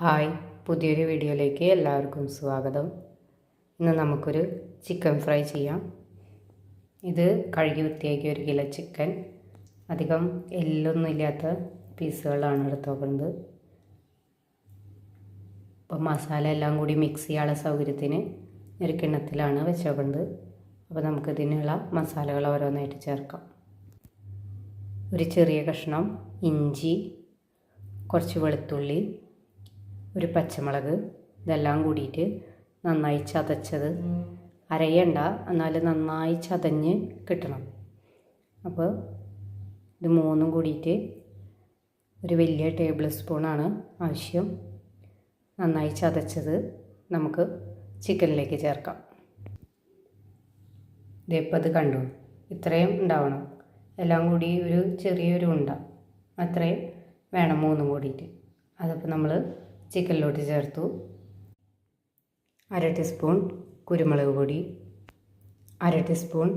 Hi പുതിയൊരു വീഡിയോയിലേക്ക് എല്ലാവർക്കും സ്വാഗതം. ഇന്ന് നമുക്കൊരു ചിക്കൻ ഫ്രൈ ചെയ്യാം. ഇത് കഴുകി വൃത്തിയാക്കിയ ഒരു കിലോ ചിക്കൻ. അധികം എല്ലൊന്നും ഇല്ലാത്ത പീസുകളാണ് എടുത്ത് നോക്കുന്നത്. അപ്പോൾ മസാല എല്ലാം കൂടി മിക്സ് ചെയ്യാനുള്ള സൗകര്യത്തിന് ഒരു കിണ്ണത്തിലാണ് വെച്ചോക്കുന്നത് അപ്പോൾ നമുക്ക് ഇതിനുള്ള മസാലകൾ ഓരോന്നായിട്ട് ചേർക്കാം. ഒരു ചെറിയ കഷ്ണം ഇഞ്ചി കുറച്ച് വെളുത്തുള്ളി ഒരു പച്ചമുളക് ഇതെല്ലാം കൂടിയിട്ട് നന്നായി ചതച്ചത്. അരയണ്ട എന്നാൽ നന്നായി ചതഞ്ഞ് കിട്ടണം. അപ്പോൾ ഇത് മൂന്നും കൂടിയിട്ട് ഒരു വലിയ ടേബിൾ സ്പൂണാണ് ആവശ്യം. നന്നായി ചതച്ചത് നമുക്ക് ചിക്കനിലേക്ക് ചേർക്കാം. ഇതിപ്പോൾ ഇത് കണ്ടു? ഇത്രയും ഉണ്ടാവണം. എല്ലാം കൂടി ഒരു ചെറിയൊരു ഉണ്ട. അത്രയും വേണം മൂന്നും കൂടിയിട്ട്. അതപ്പോൾ നമ്മൾ ചിക്കനിലോട്ട് ചേർത്തു. അര ടീസ്പൂൺ കുരുമുളക് പൊടി. അര ടീസ്പൂൺ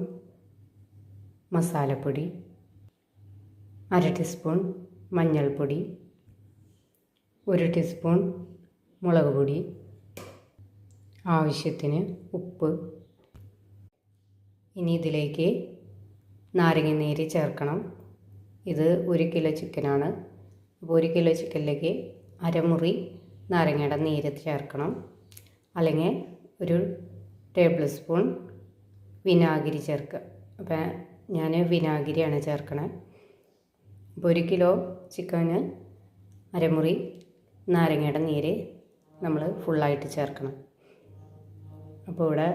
മസാലപ്പൊടി. അര ടീസ്പൂൺ മഞ്ഞൾപ്പൊടി. ഒരു ടീസ്പൂൺ മുളക് പൊടി. ആവശ്യത്തിന് ഉപ്പ്. ഇനി ഇതിലേക്ക് നാരങ്ങ നീര് ചേർക്കണം. ഇത് ഒരു കിലോ ചിക്കനാണ്. അപ്പോൾ ഒരു കിലോ ചിക്കനിലേക്ക് അരമുറി നാരങ്ങയുടെ നീര് ചേർക്കണം. അല്ലെങ്കിൽ ഒരു ടേബിൾ സ്പൂൺ വിനാഗിരി ചേർക്കുക. അപ്പോൾ ഞാൻ വിനാഗിരിയാണ് ചേർക്കണേ. അപ്പോൾ ഒരു കിലോ ചിക്കന് അരമുറി നാരങ്ങയുടെ നീര് നമ്മൾ ഫുള്ളായിട്ട് ചേർക്കണം. അപ്പോൾ ഇവിടെ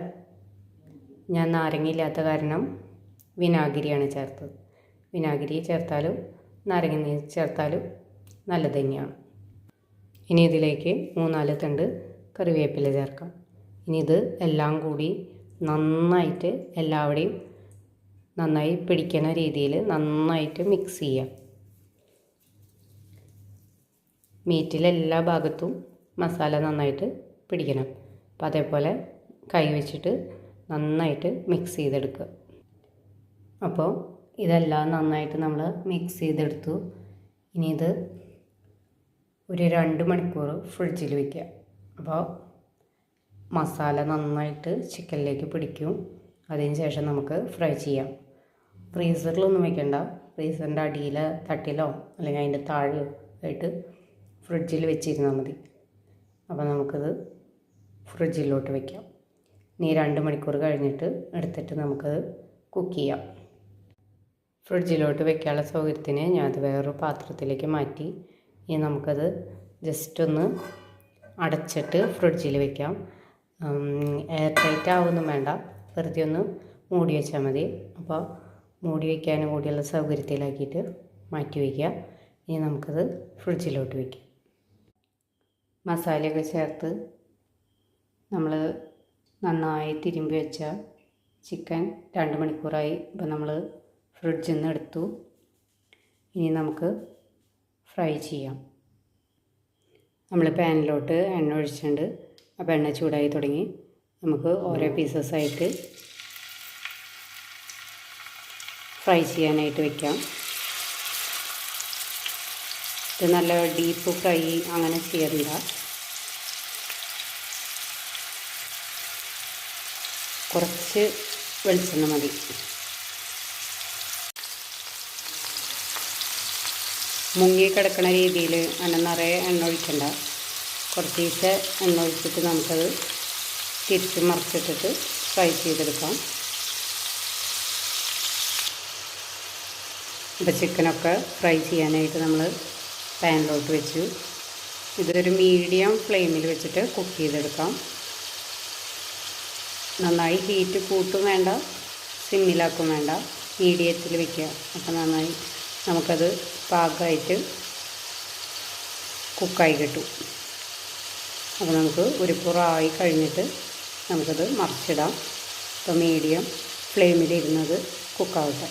ഞാൻ നാരങ്ങ ഇല്ലാത്ത കാരണം വിനാഗിരിയാണ് ചേർത്തത്. വിനാഗിരി ചേർത്താലും നാരങ്ങ നീര് ചേർത്താലും നല്ലത് തന്നെയാണ്. ഇനി ഇതിലേക്ക് മൂന്നാൽ തണ്ട് കറിവേപ്പില ചേർക്കാം. ഇനി ഇത് എല്ലാം കൂടി നന്നായിട്ട് എല്ലാവരുടെയും നന്നായി പിടിക്കുന്ന രീതിയിൽ നന്നായിട്ട് മിക്സ് ചെയ്യാം. മീറ്റിലെ എല്ലാ ഭാഗത്തും മസാല നന്നായിട്ട് പിടിക്കണം. അപ്പോൾ അതേപോലെ കൈ വെച്ചിട്ട് നന്നായിട്ട് മിക്സ് ചെയ്തെടുക്കുക. അപ്പോൾ ഇതെല്ലാം നന്നായിട്ട് നമ്മൾ മിക്സ് ചെയ്തെടുത്തു. ഇനി ഇത് ഒരു രണ്ട് മണിക്കൂർ ഫ്രിഡ്ജിൽ വയ്ക്കുക അപ്പോൾ മസാല നന്നായിട്ട് ചിക്കനിലേക്ക് പിടിക്കും. അതിന് ശേഷം നമുക്ക് ഫ്രൈ ചെയ്യാം. ഫ്രീസറിലൊന്നും വെക്കണ്ട. ഫ്രീസറിന്റെ അടിയിൽ തട്ടിലോ അല്ലെങ്കിൽ അതിന്റെ താഴെയോ ആയിട്ട് ഫ്രിഡ്ജിൽ വെച്ചിരുന്നാൽ മതി. അപ്പോൾ നമുക്കത് ഫ്രിഡ്ജിലോട്ട് വയ്ക്കാം ഇനി രണ്ട് മണിക്കൂർ കഴിഞ്ഞിട്ട് എടുത്തിട്ട് നമുക്കത് കുക്ക് ചെയ്യാം. ഫ്രിഡ്ജിലോട്ട് വെക്കാനുള്ള സൗകര്യത്തിന് ഞാനത് വേറൊരു പാത്രത്തിലേക്ക് മാറ്റി ഇനി നമുക്കത് ജസ്റ്റ് ഒന്ന് അടച്ചിട്ട് ഫ്രിഡ്ജിൽ വെക്കാം. എയർ ടൈറ്റ് ആവുമൊന്നും വേണ്ട. വെറുതെ ഒന്ന് മൂടി വെച്ചാൽ മതി. അപ്പോൾ മൂടി വയ്ക്കാനും കൂടിയുള്ള സൗകര്യത്തിലാക്കിയിട്ട് മാറ്റി വയ്ക്കുക ഇനി നമുക്കത് ഫ്രിഡ്ജിലോട്ട് വയ്ക്കാം മസാലയൊക്കെ ചേർത്ത് നമ്മൾ നന്നായി തിരുമ്പി വെച്ച ചിക്കൻ രണ്ട് മണിക്കൂറായി. ഇപ്പം നമ്മൾ ഫ്രിഡ്ജിൽ നിന്ന് എടുത്തു. ഇനി നമുക്ക് ഫ്രൈ ചെയ്യാം. നമ്മൾ പാനിലോട്ട് എണ്ണ ഒഴിച്ചിട്ടുണ്ട്. അപ്പോൾ എണ്ണ ചൂടായി തുടങ്ങി. നമുക്ക് ഓരോ പീസസ് ആയിട്ട് ഫ്രൈ ചെയ്യാനായിട്ട് വെക്കാം. ഇത് നല്ല ഡീപ്പ് ഫ്രൈ അങ്ങനെ ചെയ്യണ്ട. കുറച്ച് വെളിച്ചെണ്ണ മതി. മുങ്ങി കിടക്കുന്ന രീതിയിൽ അങ്ങനെ നിറയെ എണ്ണ ഒഴിക്കണ്ട. കുറച്ച് ദിവസം എണ്ണ ഒഴിച്ചിട്ട് നമുക്കത് തിരിച്ച് മറിച്ചിട്ടിട്ട് ഫ്രൈ ചെയ്തെടുക്കാം. ഇപ്പോൾ ചിക്കനൊക്കെ ഫ്രൈ ചെയ്യാനായിട്ട് നമ്മൾ പാനിലോട്ട് വെച്ചു. ഇതൊരു മീഡിയം ഫ്ലെയിമിൽ വെച്ചിട്ട് കുക്ക് ചെയ്തെടുക്കാം. നന്നായി ഹീറ്റ് കൂട്ടും വേണ്ട സിമ്മിലാക്കും വേണ്ട മീഡിയത്തിൽ വെക്കുക. അപ്പോൾ നന്നായി നമുക്കത് പാകമായിട്ട് കുക്കായി കിട്ടും. അപ്പോൾ നമുക്ക് ഒരു പുറമായി കഴിഞ്ഞിട്ട് നമുക്കത് മറിച്ചിടാം. ഇപ്പോൾ മീഡിയം ഫ്ലെയിമിലിരുന്നത് കുക്കാവട്ടെ.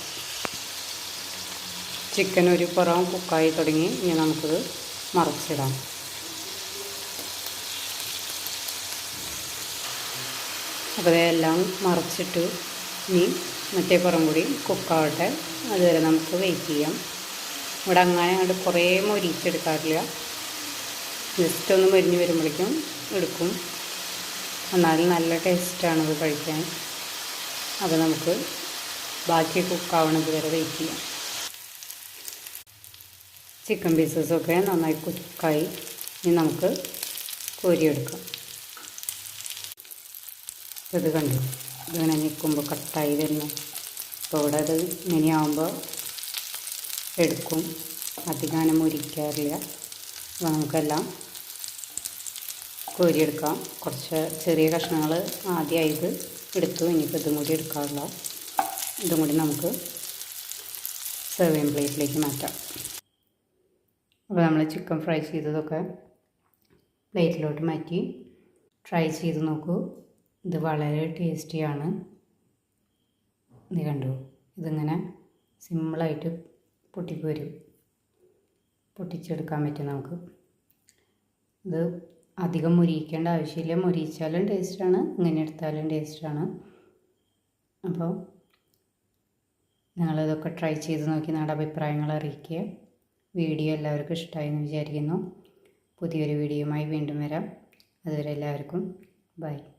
ചിക്കൻ ഒരു പുറം കുക്കായി തുടങ്ങി ഇനി നമുക്കത് മറിച്ചിടാം. അപ്പോൾ ഇതെല്ലാം മറിച്ചിട്ട് ഇനി മറ്റേ പുറം കൂടി കുക്കാവട്ടെ. അതുവരെ നമുക്ക് വെയിറ്റ് ചെയ്യാം. ഇവിടെ അങ്ങനെ അങ്ങോട്ട് കുറേ മൊരിച്ചെടുക്കാറില്ല ജസ്റ്റ് ഒന്ന് മൊരിഞ്ഞ് വരുമ്പോഴേക്കും എടുക്കും. എന്നാലും നല്ല ടേസ്റ്റാണിത് കഴിക്കാൻ. അപ്പോൾ നമുക്ക് ബാക്കി കുക്കാവണത് വരെ വെയിറ്റ് ചെയ്യാം. ചിക്കൻ പീസസൊക്കെ നന്നായി കുക്കായി. ഇനി നമുക്ക് കോരിയെടുക്കാം. ഇത് കണ്ടു? ഇതിങ്ങനെ നിൽക്കുമ്പോൾ കട്ടായി വരുന്നു. അപ്പോൾ ഇവിടെ അത് ഇങ്ങനെയാവുമ്പോൾ എടുക്കും. അധികം മുരിക്കാറില്ല. നമുക്കെല്ലാം കോരിയെടുക്കാം. കുറച്ച് ചെറിയ കഷ്ണങ്ങൾ ആദ്യമായത് എടുത്തു. ഇനിയിപ്പോൾ ഇതും കൂടി എടുക്കാറില്ല. ഇതും കൂടി നമുക്ക് സെർവിങ് പ്ലേറ്റിലേക്ക് മാറ്റാം. അപ്പോൾ നമ്മൾ ചിക്കൻ ഫ്രൈ ചെയ്തതൊക്കെ പ്ലേറ്റിലോട്ട് മാറ്റി ട്രൈ ചെയ്ത് നോക്കൂ. ഇത് വളരെ ടേസ്റ്റിയാണ്. ഇത് കണ്ടു? ഇതിങ്ങനെ സിമ്പിളായിട്ട് പൊട്ടിപ്പോരും പൊട്ടിച്ചെടുക്കാൻ പറ്റും നമുക്ക്. ഇത് അധികം മുരിയിക്കേണ്ട ആവശ്യമില്ല. മുരിയിച്ചാലും ടേസ്റ്റാണ്. ഇങ്ങനെ എടുത്താലും ടേസ്റ്റാണ്. അപ്പോൾ നിങ്ങളിതൊക്കെ ട്രൈ ചെയ്ത് നോക്കി നിങ്ങളുടെ അഭിപ്രായങ്ങൾ അറിയിക്കുക. വീഡിയോ എല്ലാവർക്കും ഇഷ്ടമായി എന്ന് വിചാരിക്കുന്നു. പുതിയൊരു വീഡിയോയുമായി വീണ്ടും വരാം. അതുവരെ എല്ലാവർക്കും ബൈ.